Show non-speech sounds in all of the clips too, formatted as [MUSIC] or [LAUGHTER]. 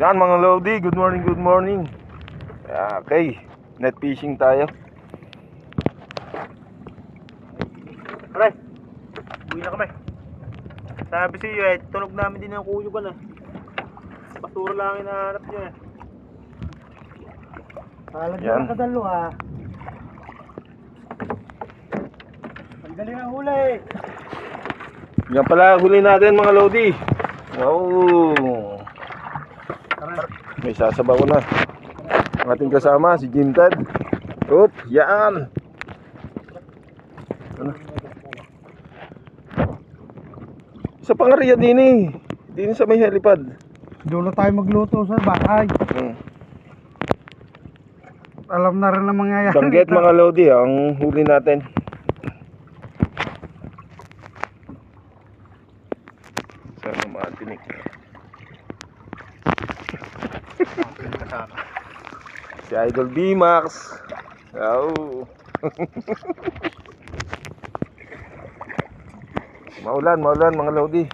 Yan mga Lodi, good morning, good morning. Ah, Okay, net fishing tayo. Aray, uwi na kami. Sabi sa iyo eh, tunog namin din ang kuyugan ah. Basura lang ang hinahanap niya eh. Palag Yan. na kadalo ah. Ang galing ang huli. Yan pala huli natin mga Lodi. Wow. May sasabaw na. Ang ating kasama, si Jim Tad. Oop, yan. Ano? Sa pangariya din eh. Din sa may helipad. Doon na tayo magluto sa bahay. Hmm. Alam na rin ang mangyayari. Banggit mga Lodi, ang huli natin. Sana matinik. Si Idol B-Max. Oh. [LAUGHS] maulan, maulan mga Lodi.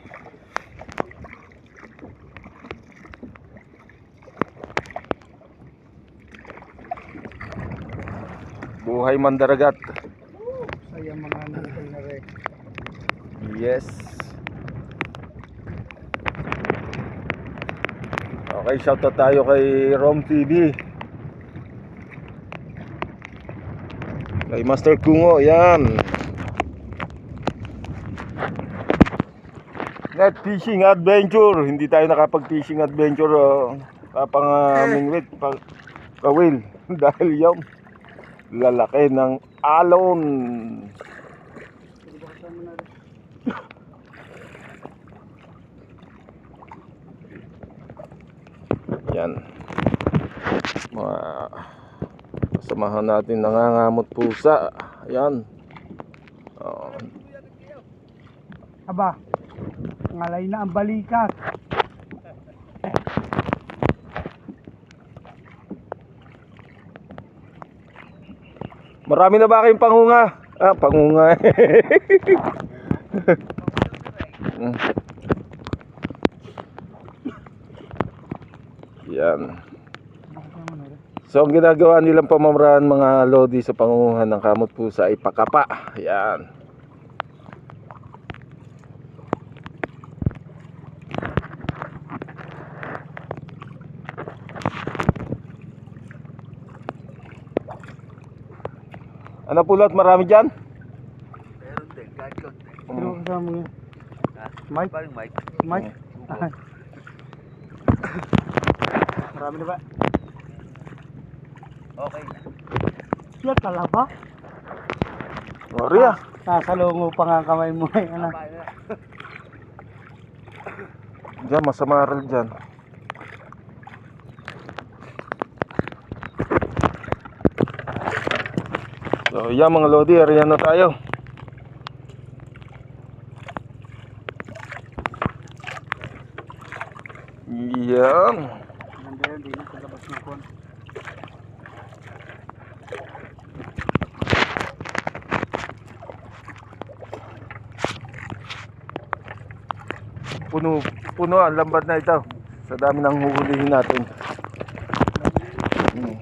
Buhay mandaragat. Saya mga nilay na rin. Yes. Okay, shoutout tayo kay Rom TV. Kay Master Kungo, yan. Net fishing adventure. Hindi tayo nakapag-fishing adventure uh, kapang uh, mingwit, kawil. [LAUGHS] Dahil yung lalaki ng alon. Yan. Mga kasamahan natin nangangamot pusa. Yan. Oh, Aba, ngalay na ang balikat. marami na ba kayong pangunga? Ah, pangunga. [LAUGHS] Mm. Yan. So ang ginagawa nilang pamamaraan mga lodi sa pangunguhan ng kamot pusa ay pakapa. Yan. Ano pulot marami dyan? Meron din, kahit konti. Sino kasama mo yan? Mike? Parang mic. Mike? Marami na ba? Okay na. Siya talaba? Sorry ah. Nasalungo pa nga ang kamay mo eh. Ano? Diyan, masama rin dyan. So, yan mga Lodi, area na tayo. Yan. Ganda yan, di na sa labas ng. Puno, puno ang lambat na ito. Sa dami ng huhulihin natin. Hmm.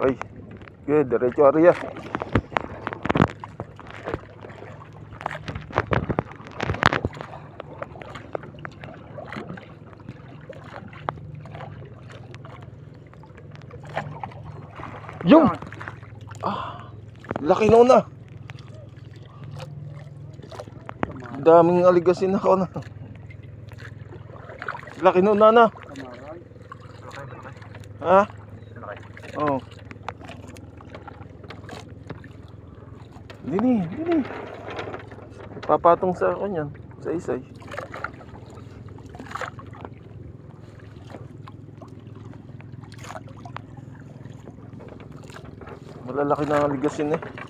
Ay, good, diretso area. Laki na na. Daming aligasin ako na. Laki na na na. Ha? Oo. Oh. Dini, dini. Papatong sa kanya, sa isay. Malalaki na ang aligasin eh.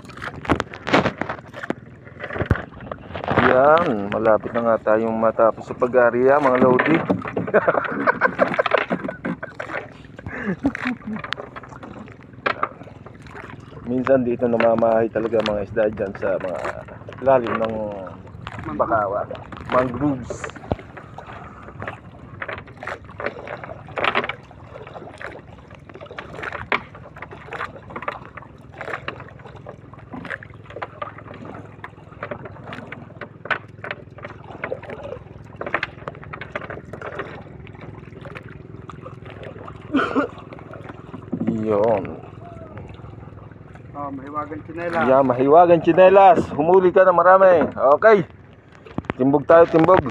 Yan, malapit na nga tayong matapos sa pag-area mga lodi. [LAUGHS] Minsan dito namamahay talaga mga isda dyan sa mga lalim ng bakawa. Mangroves. Yun. Oh, may wagang tsinela. Yeah, mahiwagan chinelas. Humuli ka na marami. Okay. Timbog tayo, timbog.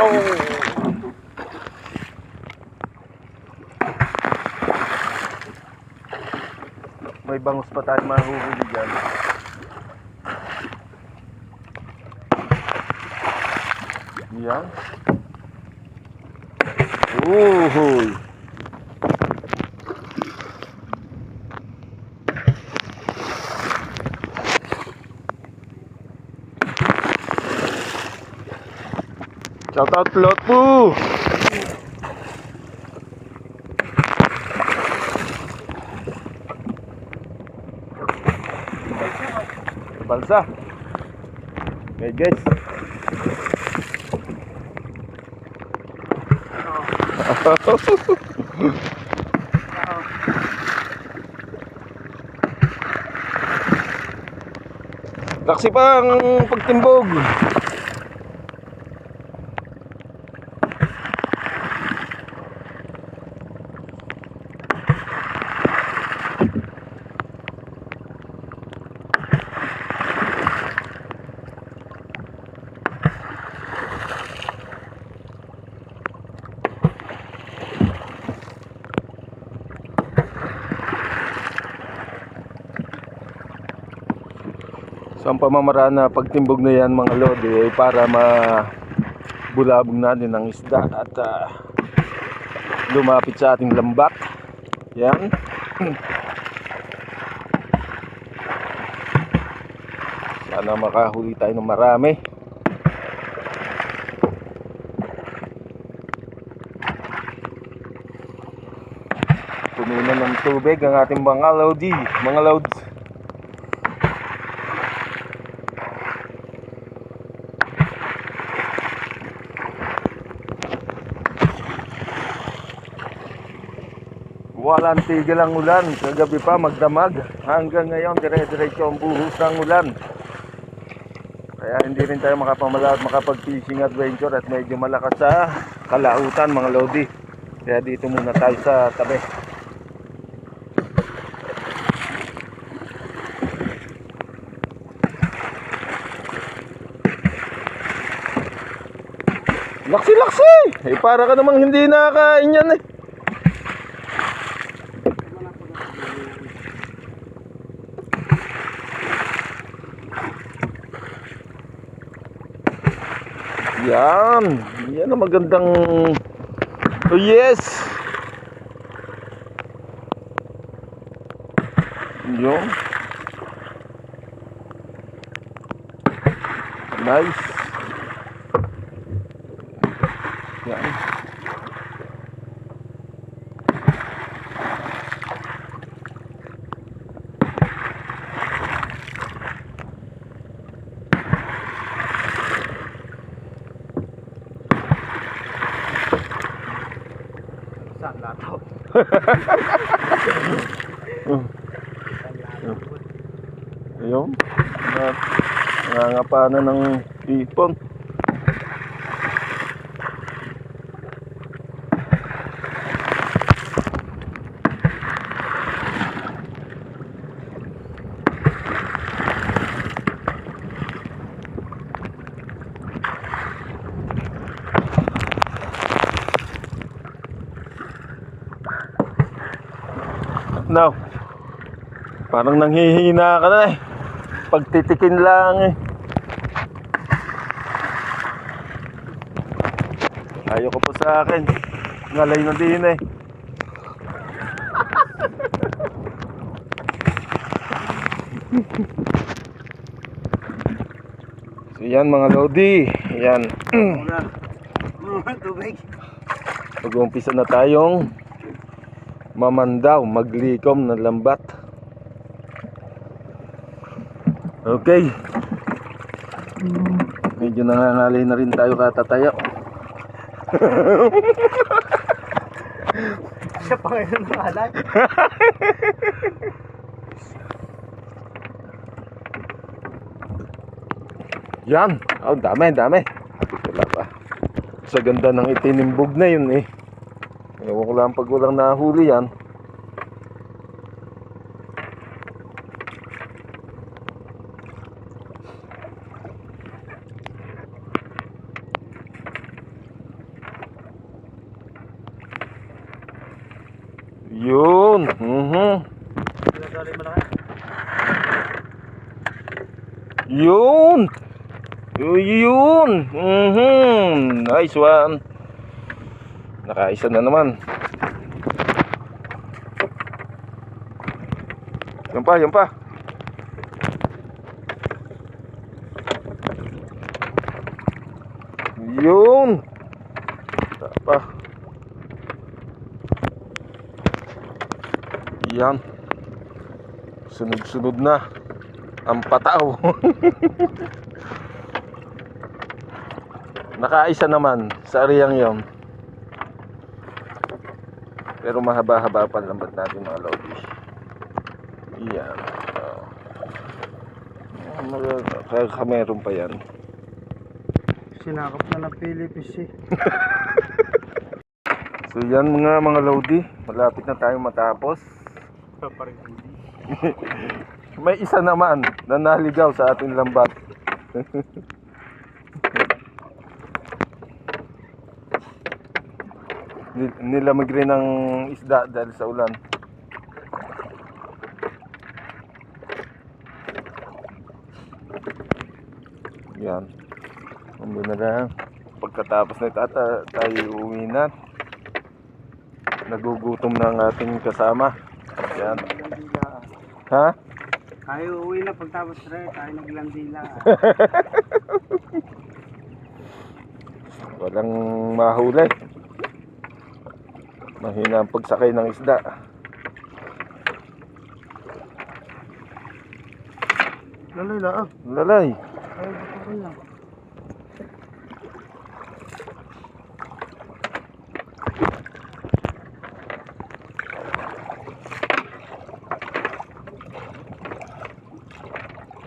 Oh. May bangus pa tayo mahuhuli dyan. Yan. Uhuy. Shout out Lot po. Balsa. Okay guys. Laksi pa ang pagtimbog. So ang pamamaraan na pagtimbog na yan mga lodi ay para mabulabog natin ang isda at ah, lumapit sa ating lambat. Yan. [CLEARS THROAT] Sana makahuli tayo ng marami. Puno na ng tubig ang ating mga lodi, mga lods. Walang tigil ang ulan. Kagabi pa magdamag. Hanggang ngayon, dire-diretso ang buhos ng ulan. Kaya hindi rin tayo makapamala at makapag-fishing adventure at medyo malakas sa kalautan mga lodi. Kaya dito muna tayo sa tabi. Laksi-laksi! Eh para ka namang hindi nakakain yan eh. Yan. Yan ang magandang... Oh, yes! Yun. Nice. Lataw? Ayun. Na, nangangapanan ng ipon. Now, parang nanghihina ka na eh. Pagtitikin lang eh. Ayoko po sa akin. Ngalay na din eh. [LAUGHS] so yan mga Lodi. Yan. Tubig. Mag-umpisa na tayong mamandaw, maglikom ng lambat. Okay. Medyo nangangalay na rin tayo katataya. [LAUGHS] Siya pa ngayon ng alat. Yan. Oh, dami, dami. Wala pa. Sa ganda ng itinimbog na yun eh. Ewan ko lang pag walang nahuli yan. Yun. Mhm. Yun. Yun. Mhm. Nice one. Nakaisa na naman. Yan pa, yan pa. Yun. Pa. Yan. Sunod-sunod na ang pataw. [LAUGHS] Nakaisa naman sa ariyang yon. Pero mahaba-haba pa lambat natin mga lodi. Yan. Oh. Mag- Kaya kameron pa yan. Sinakap na ng Philippines eh. [LAUGHS] So yan mga mga lodi. Malapit na tayo matapos. [LAUGHS] May isa naman na naligaw sa ating lambat. [LAUGHS] Nilamig rin ng isda dahil sa ulan. Yan. Umbi na lang. Pagkatapos na ito, tayo uwi na. Nagugutom na ang ating kasama. Yan. Ha? Tayo uwi na pagtapos rin. Tayo naglandila. [LAUGHS] Walang mahuli. Mahina ang pagsakay ng isda. Lalay. Ay, bato ko lang.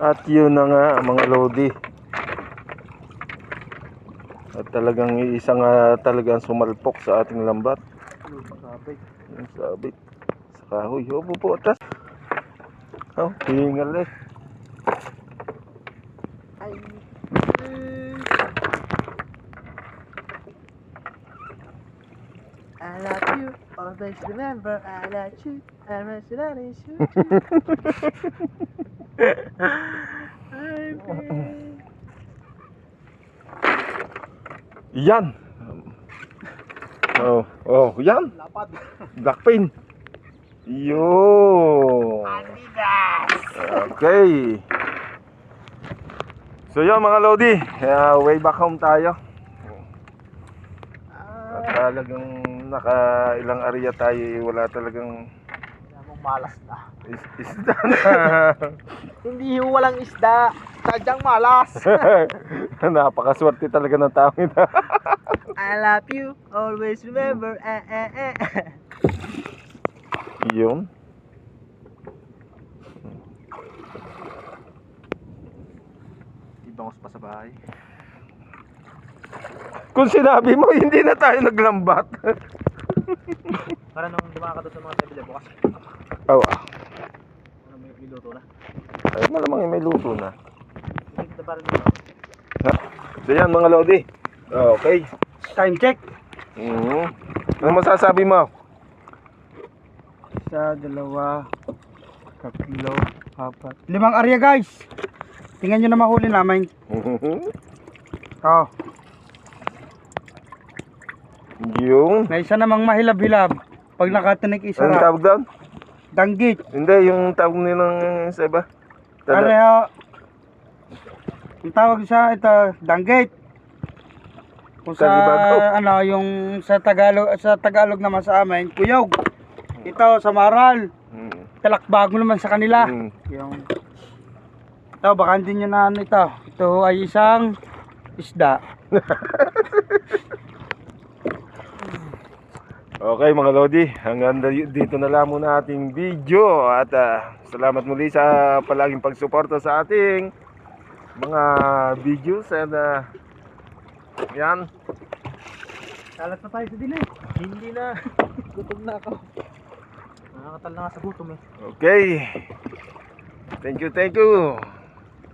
At yun na nga mga lodi. At talagang isa nga talagang sumalpok sa ating lambat. Sabi. Yung sabit. Sa kahoy. O po atas. Oh, hingal eh. Ay. I love you, always remember I love you, I miss you, I miss you. Ay, babe. Yan. Oh, oh, yan. Lapad. Blackpin. Yo. Okay. So yun mga Lodi, uh, way back home tayo. At Ah, talagang naka ilang area tayo, eh, wala talagang malas na. is isda na. [LAUGHS] Hindi yung walang isda, sadyang malas. [LAUGHS] Napakaswerte talaga ng tao ito. [LAUGHS] I love you, always remember, eh, eh, eh. Yun. Ibangos pa sa bahay. Kung sinabi mo, hindi na tayo naglambat. Para nung dumaka doon sa mga sabila bukas. Oh, ah. Ano may niluto na. ay malamang may luto na. So yan mga Lodi. Okay. Time check. Mhm. Ano masasabi mo? Isa, dalawa, tatlo, apat. Limang area guys. Tingnan nyo na mahuli namin. Oh, yung may isa namang mahilab-hilab. Pag nakatinig isa na, tawag doon? Danggit. Hindi, yung tawag nilang sa iba. Pareho. Ang tawag sa ito, danggit. Kung sa, ano, yung sa Tagalog, sa Tagalog naman sa amin, kuyog. Ito, sa Maral. Mm. Talakbago naman sa kanila. Mm. Yung Ito, baka hindi nyo na ano ito. Ito ay isang isda. [LAUGHS] Okay mga Lodi, hanggang di- dito na lang muna ating video at ah, salamat muli sa palaging pagsuporta sa ating mga videos and ah, yan, Kalat na tayo sa dilim. Hindi na. [LAUGHS] Gutom na ako. Nakakatal na nga sa gutom eh. okay. Thank you, thank you.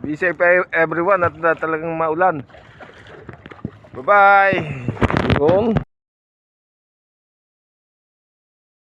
Be safe e- everyone at ah, talagang maulan. Bye-bye. Yung